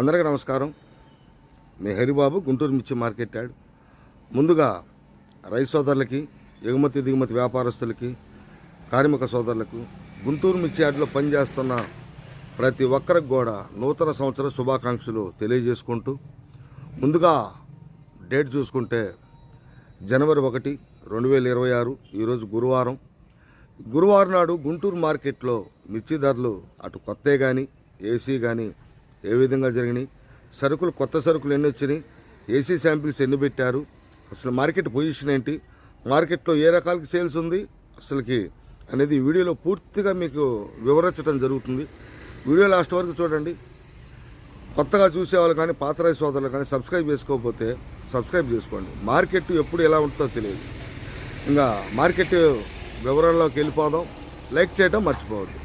అందరికీ నమస్కారం. మీ హరిబాబు గుంటూరు మిర్చి మార్కెట్ యాడ్. ముందుగా రైతు సోదరులకి ఎగుమతి దిగుమతి వ్యాపారస్తులకి కార్మిక సోదరులకు గుంటూరు మిర్చి యాడ్లో పనిచేస్తున్న ప్రతి ఒక్కరికి కూడా నూతన సంవత్సర శుభాకాంక్షలు తెలియజేసుకుంటూ ముందుగా డేట్ చూసుకుంటే జనవరి ఒకటి రెండు వేల ఇరవై ఆరు ఈరోజు గురువారం. గురువారం నాడు గుంటూరు మార్కెట్లో మిర్చి ధరలు అటు కొత్తే కానీ ఏసీ కానీ ఏ విధంగా జరిగినాయి? సరుకులు కొత్త సరుకులు ఎన్ని వచ్చినాయి? ఏసీ శాంపిల్స్ ఎన్ని పెట్టారు? అసలు మార్కెట్ పొజిషన్ ఏంటి? మార్కెట్లో ఏ రకాలకి సేల్స్ ఉంది? అసలుకి అనేది వీడియోలో పూర్తిగా మీకు వివరించడం జరుగుతుంది. వీడియో లాస్ట్ వరకు చూడండి. కొత్తగా చూసేవాళ్ళు కానీ పాత సోదరులు కానీ సబ్స్క్రైబ్ చేసుకోకపోతే సబ్స్క్రైబ్ చేసుకోండి. మార్కెట్ ఎప్పుడు ఎలా ఉంటుందో తెలియదు. ఇంకా మార్కెట్ వివరాల్లోకి వెళ్ళిపోదాం. లైక్ చేయడం మర్చిపోవద్దు.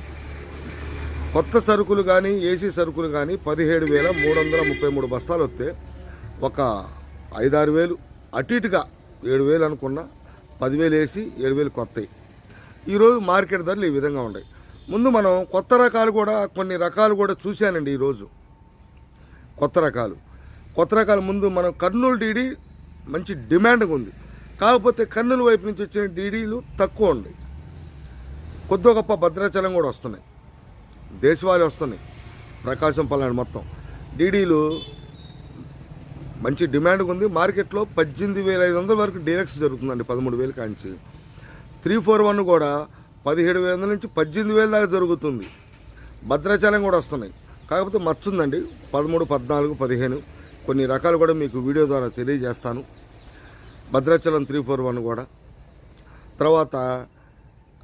కొత్త సరుకులు కానీ ఏసీ సరుకులు కానీ పదిహేడు వేల మూడు వందల ముప్పై మూడు బస్తాలు వస్తే ఒక ఐదారు వేలు. అటు ఇటుగా ఏడు వేలు అనుకున్న పదివేలు వేసి ఏడు వేలు కొత్తవి ఈరోజు మార్కెట్ ధరలు ఈ విధంగా ఉన్నాయి. ముందు మనం కొత్త రకాలు కూడా కొన్ని రకాలు కూడా చూశానండి ఈరోజు కొత్త రకాలు. కొత్త రకాలు ముందు మనం కర్నూలు డీడీ మంచి డిమాండ్గా ఉంది. కాకపోతే కర్నూలు వైపు నుంచి వచ్చిన డీడీలు తక్కువ ఉన్నాయి. కొద్ది గొప్ప భద్రాచలం కూడా వస్తున్నాయి. దేశవాళీ వస్తున్నాయి ప్రకాశం పల్నాడు మొత్తం. డీడీలు మంచి డిమాండ్ ఉంది. మార్కెట్లో పద్దెనిమిది వేల ఐదు వందల వరకు డీలక్స్ జరుగుతుందండి పదమూడు వేలు కాంచి. త్రీ ఫోర్ వన్ కూడా పదిహేడు వేల వందల నుంచి పద్దెనిమిది వేల దాకా జరుగుతుంది. భద్రాచలం కూడా వస్తున్నాయి. కాకపోతే మచ్చుందండి. పదమూడు పద్నాలుగు పదిహేను కొన్ని రకాలు కూడా మీకు వీడియో ద్వారా తెలియజేస్తాను. భద్రాచలం త్రీ ఫోర్ వన్ కూడా. తర్వాత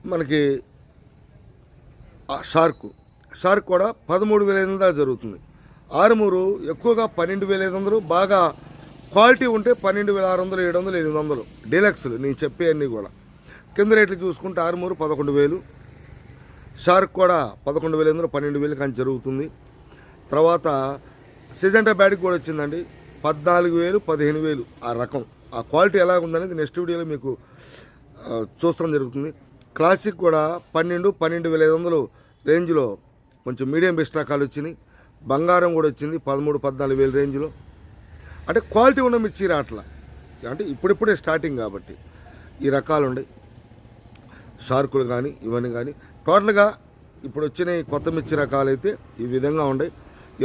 మనకి ఆ షార్క్ షార్క్ కూడా పదమూడు వేల ఐదు జరుగుతుంది. ఆరుమూరు ఎక్కువగా పన్నెండు వేల ఐదు వందలు బాగా క్వాలిటీ ఉంటే పన్నెండు వేల ఆరు వందలు ఏడు వందలు ఎనిమిది వందలు. డీలక్స్లు నేను చెప్పే అన్నీ కూడా. కింద రేట్లు చూసుకుంటే ఆరుమూరు పదకొండు వేలు. షార్క్ కూడా పదకొండు వేల ఎందులో పన్నెండు వేలు కానీ జరుగుతుంది. తర్వాత సిజెంటా బ్యాడ్కి కూడా వచ్చిందండి. పద్నాలుగు వేలు పదిహేను వేలు ఆ రకం. ఆ క్వాలిటీ ఎలా ఉందనేది నెక్స్ట్ వీడియోలో మీకు చూస్తాం జరుగుతుంది. క్లాసిక్ కూడా పన్నెండు పన్నెండు వేల ఐదు వందలు రేంజ్లో కొంచెం మీడియం బెస్ట్ రకాలు వచ్చినాయి. బంగారం కూడా వచ్చింది పదమూడు పద్నాలుగు వేల రేంజ్లో. అంటే క్వాలిటీ ఉన్న మిర్చి రాట్లా అంటే ఇప్పుడిప్పుడే స్టార్టింగ్ కాబట్టి ఈ రకాలు ఉన్నాయి షార్కులు కానీ ఇవన్నీ కానీ టోటల్గా ఇప్పుడు వచ్చిన కొత్త మిర్చి రకాలైతే ఈ విధంగా ఉన్నాయి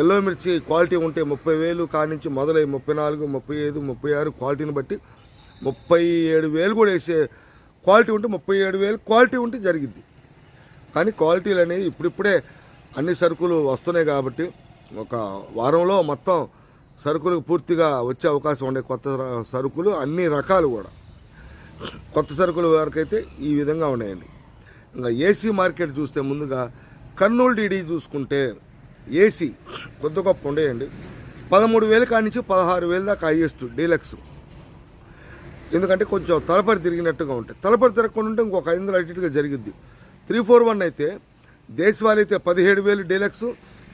ఎల్లో మిర్చి క్వాలిటీ ఉంటే ముప్పై వేలు కానించి మొదలై ముప్పై నాలుగు ముప్పై ఐదు ముప్పై ఆరు క్వాలిటీని బట్టి ముప్పై ఏడు వేలు కూడా వేసే క్వాలిటీ ఉంటే ముప్పై ఏడు వేలు క్వాలిటీ ఉంటే జరిగిద్ది. కానీ క్వాలిటీలు అనేవి ఇప్పుడిప్పుడే అన్ని సరుకులు వస్తున్నాయి కాబట్టి ఒక వారంలో మొత్తం సరుకులు పూర్తిగా వచ్చే అవకాశం ఉండే కొత్త సరుకులు అన్ని రకాలు కూడా. కొత్త సరుకులు వరకైతే ఈ విధంగా ఉన్నాయండి. ఇంకా ఏసీ మార్కెట్ చూస్తే ముందుగా కర్నూలు డీడీ చూసుకుంటే ఏసీ కొద్ది గొప్ప ఉండేయండి. పదమూడు వేల కాడి నుంచి పదహారు వేల దాకా హైయెస్ట్ డీలక్స్. ఎందుకంటే కొంచెం తలపడి తిరిగినట్టుగా ఉంటాయి తలపడి తిరగకుండా ఉంటే ఇంకొక ఐదు వందల అటు జరిగిద్ది. త్రీ ఫోర్ వన్ అయితే దేశవాళీ అయితే పదిహేడు వేలు డీలక్స్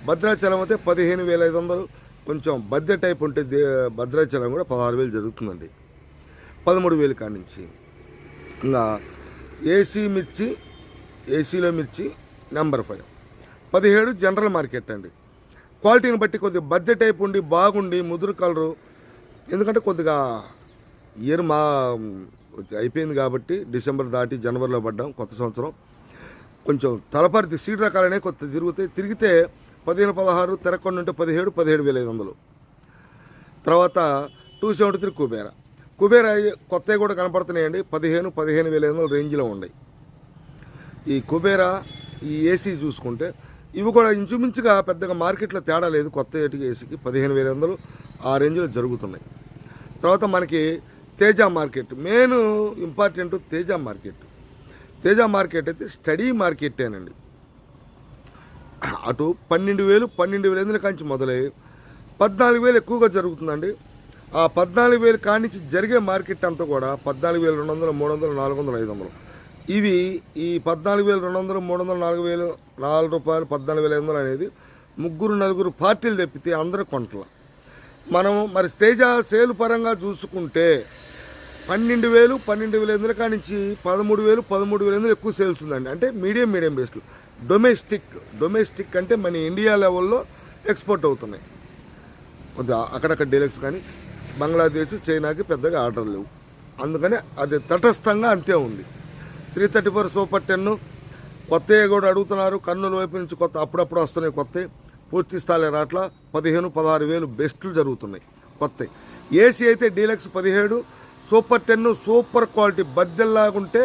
భద్రాచలం అయితే పదిహేను వేల ఐదు వందలు. కొంచెం బద్దె టైప్ ఉంటే దే భద్రాచలం కూడా పదహారు వేలు జరుగుతుందండి. పదమూడు వేలు కాడి నుంచి. ఇంకా ఏసీ మిర్చి ఏసీలో మిర్చి నెంబర్ ఫైవ్. పదిహేడు జనరల్ మార్కెట్ అండి. క్వాలిటీని బట్టి కొద్దిగా బద్దె టైప్ ఉండి బాగుండి ముదురు కలరు. ఎందుకంటే కొద్దిగా ఇయర్ మా అయిపోయింది కాబట్టి డిసెంబర్ దాటి జనవరిలో పడ్డాం కొత్త సంవత్సరం. కొంచెం తలపరి సీడ్ రకాలనే కొత్త తిరుగుతాయి. తిరిగితే పదిహేను పదహారు తిరగకుండా ఉంటే పదిహేడు పదిహేడు వేల ఐదు వందలు. తర్వాత two seventy three Kubera. Kubera కొత్తవి కూడా కనపడుతున్నాయండి. పదిహేను పదిహేను వేల ఐదు వందల రేంజ్లో ఉన్నాయి. ఈ కుబేర ఈ ఏసీ చూసుకుంటే ఇవి కూడా ఇంచుమించుగా పెద్దగా మార్కెట్లో తేడా లేదు. కొత్త ఏటికి ఏసీకి పదిహేను వేల వందలు ఆ రేంజ్లో జరుగుతున్నాయి. తర్వాత మనకి Teja market. Main important Teja market. Teja market అయితే స్టడీ మార్కెట్టేనండి అటు పన్నెండు వేలు పన్నెండు వేల ఎందుల కాంచి మొదలై పద్నాలుగు వేలు ఎక్కువగా జరుగుతుందండి. ఆ పద్నాలుగు వేలు కానించి జరిగే మార్కెట్ అంతా కూడా పద్నాలుగు వేల రెండు వందలు మూడు వందలు నాలుగు వందలు ఐదు వందలు. ఇవి ఈ పద్నాలుగు వేల రెండు వందలు మూడు వందలు నాలుగు వేలు నాలుగు రూపాయలు పద్నాలుగు వేల ఐదు వందలు అనేది ముగ్గురు నలుగురు పార్టీలు తెప్పితే అందరూ కొంటల. మనం మరి తేజ సేల్ పరంగా చూసుకుంటే పన్నెండు వేలు పన్నెండు వేల ఎందుల కానించి పదమూడు వేలు పదమూడు వేల ఎందులు ఎక్కువ సేల్స్ ఉందండి. అంటే మీడియం మీడియం బేస్లు డొమెస్టిక్ డొమెస్టిక్ అంటే మన ఇండియా లెవెల్లో ఎక్స్పోర్ట్ అవుతున్నాయి. కొద్దిగా అక్కడక్కడ డీలక్స్ కానీ బంగ్లాదేశ్ చైనాకి పెద్దగా ఆర్డర్ లేవు. అందుకని అది తటస్థంగా అంతే ఉంది. Three thirty four super ten కొత్తవి కూడా అడుగుతున్నారు. కర్నూలు వైపు నుంచి కొత్త అప్పుడప్పుడు వస్తున్నాయి కొత్తవి పూర్తి స్థాయి రాట్ల పదిహేను పదహారు వేలు బెస్ట్లు జరుగుతున్నాయి కొత్తవి ఏసీ అయితే డీలక్స్ పదిహేడు సూపర్ టెన్ సూపర్ క్వాలిటీ బద్దెల్లాగుంటే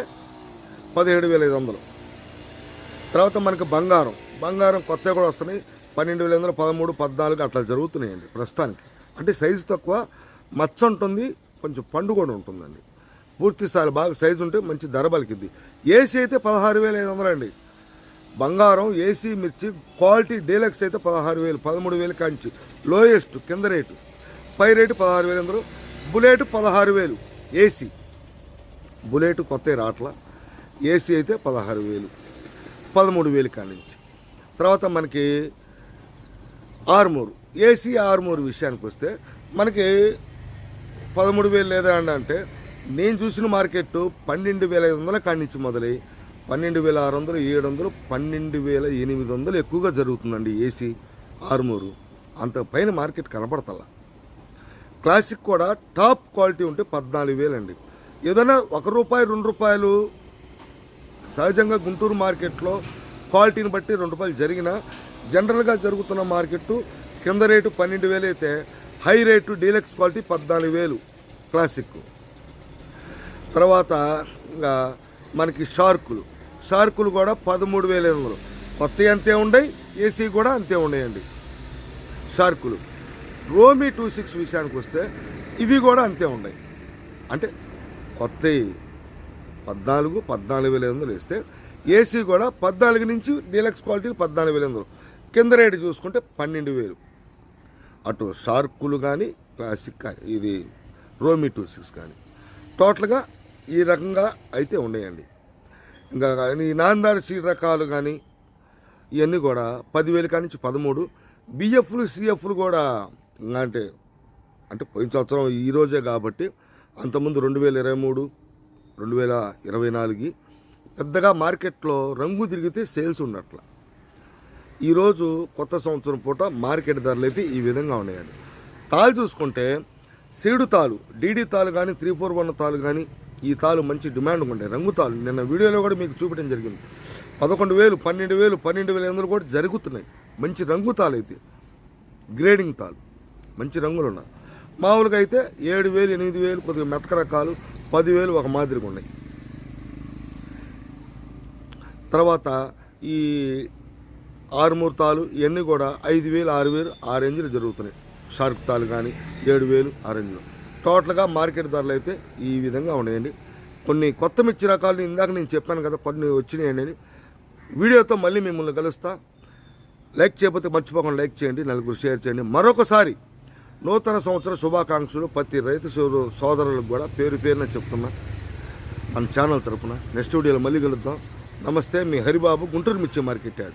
పదిహేడు వేల ఐదు వందలు. తర్వాత మనకి బంగారం. బంగారం కొత్తవి కూడా వస్తున్నాయి. పన్నెండు వేల వందలు పదమూడు పద్నాలుగు అట్లా జరుగుతున్నాయండి ప్రస్తుతానికి. అంటే సైజు తక్కువ మచ్చ ఉంటుంది కొంచెం పండు కూడా ఉంటుందండి. పూర్తి స్థాయి బాగా సైజు ఉంటే మంచి ధర పలికింది ఏసీ అయితే పదహారు వేల ఐదు వందలు అండి. బంగారం ఏసీ మిర్చి క్వాలిటీ డీలక్స్ అయితే పదహారు వేలు పదమూడు వేలు కాంచి. లోయెస్ట్ కింద రేటు. పై రేటు పదహారు వేలు అందరూ బుల్లెట్ పదహారు వేలు. ఏసీ. బుల్లెట్ కొత్త రాట్ల. ఏసీ అయితే పదహారు వేలు. పదమూడు వేలు కానించి తర్వాత మనకి ఆరుమూరు. ఏసీ ఆరుమూరు విషయానికి వస్తే మనకి పదమూడు వేలు లేదా అంటే నేను చూసిన మార్కెట్ పన్నెండు వేల ఐదు వందల కానించి మొదలై పన్నెండు వేల ఆరు వందలు ఏడు వందలు పన్నెండు వేల ఎనిమిది వందలు ఎక్కువగా జరుగుతుందండి ఏసీ ఆర్మూరు. అంత పైన మార్కెట్ కనపడతలా. క్లాసిక్ కూడా టాప్ క్వాలిటీ ఉంటే పద్నాలుగు వేలండి. ఏదైనా ఒక రూపాయి రెండు రూపాయలు సహజంగా గుంటూరు మార్కెట్లో క్వాలిటీని బట్టి రెండు రూపాయలు జరిగిన జనరల్గా జరుగుతున్న మార్కెట్ కింద రేటు పన్నెండు వేలు అయితే హై రేటు డీలక్స్ క్వాలిటీ పద్నాలుగు వేలు క్లాసిక్. తర్వాత ఇంకా మనకి షార్కులు. షార్కులు కూడా పదమూడు వేల ఐదు వందలు. కొత్తవి అంతే ఉండయి ఏసీ కూడా అంతే ఉన్నాయండి షార్కులు. రోమీ టూ సిక్స్ విషయానికి వస్తే ఇవి కూడా అంతే ఉన్నాయి. అంటే కొత్తవి పద్నాలుగు పద్నాలుగు వేల ఐదు వందలు వేస్తే ఏసీ కూడా పద్నాలుగు నుంచి డీలక్స్ క్వాలిటీ పద్నాలుగు వేల ఐదు వందలు. కింద రేటు చూసుకుంటే పన్నెండు వేలు. అటు షార్కులు కానీ క్లాసిక్ కానీ ఇది రోమీ టూ సిక్స్ కానీ టోటల్గా ఈ రకంగా అయితే ఉన్నాయండి. ఇంకా కానీ నాందార్ సీడ్ రకాలు కానీ ఇవన్నీ కూడా పదివేలు కానించి పదమూడు. బిఎఫ్లు సిఎఫ్లు కూడా ఇంకా అంటే అంటే పోయిన సంవత్సరం ఈరోజే కాబట్టి అంతకుముందు రెండు వేల ఇరవై మూడు రెండు వేల ఇరవై నాలుగు పెద్దగా మార్కెట్లో రంగు తిరిగితే సేల్స్ ఉన్నట్ల. ఈరోజు కొత్త సంవత్సరం పూట మార్కెట్ ధరలు అయితే ఈ విధంగా ఉన్నాయండి. తాలు చూసుకుంటే సీడు తాలు డీడీ తాలు కానీ త్రీ ఫోర్ వన్ తాలు కానీ ఈ తాలు మంచి డిమాండ్ ఉంటాయి రంగు తాలు నిన్న వీడియోలో కూడా మీకు చూపించడం జరిగింది. పదకొండు వేలు పన్నెండు వేలు పన్నెండు వేల ఎనిమిది కూడా జరుగుతున్నాయి. మంచి రంగు తాలు అయితే. గ్రేడింగ్ తాలు మంచి రంగులు ఉన్నాయి మామూలుగా అయితే ఏడు వేలు ఎనిమిది వేలు కొద్దిగా మెతక రకాలు పదివేలు ఒక మాదిరిగా ఉన్నాయి. తర్వాత ఈ ఆరు ముహూర్తాలు ఇవన్నీ కూడా ఐదు వేలు ఆరు వేలు ఆ రేంజ్లో జరుగుతున్నాయి. షార్క్ తాలు కానీ ఏడు వేలు ఆ రేంజ్లో టోటల్గా మార్కెట్ ధరలు అయితే ఈ విధంగా ఉన్నాయండి. కొన్ని కొత్త మిర్చి రకాలు ఇందాక నేను చెప్పాను కదా కొన్ని వచ్చినాయండి అని వీడియోతో మళ్ళీ మిమ్మల్ని కలుస్తా. లైక్ చేయకపోతే మర్చిపోకుండా లైక్ చేయండి నలుగురు షేర్ చేయండి. మరొకసారి నూతన సంవత్సర శుభాకాంక్షలు ప్రతి రైతు సోదరు- సోదరులకు కూడా పేరు పేరున చెప్తున్నా. మన ఛానల్ తరపున నెక్స్ట్ వీడియోలో మళ్ళీ కలుద్దాం. నమస్తే మీ హరిబాబు గుంటూరు మిర్చి మార్కెట్ యాడ్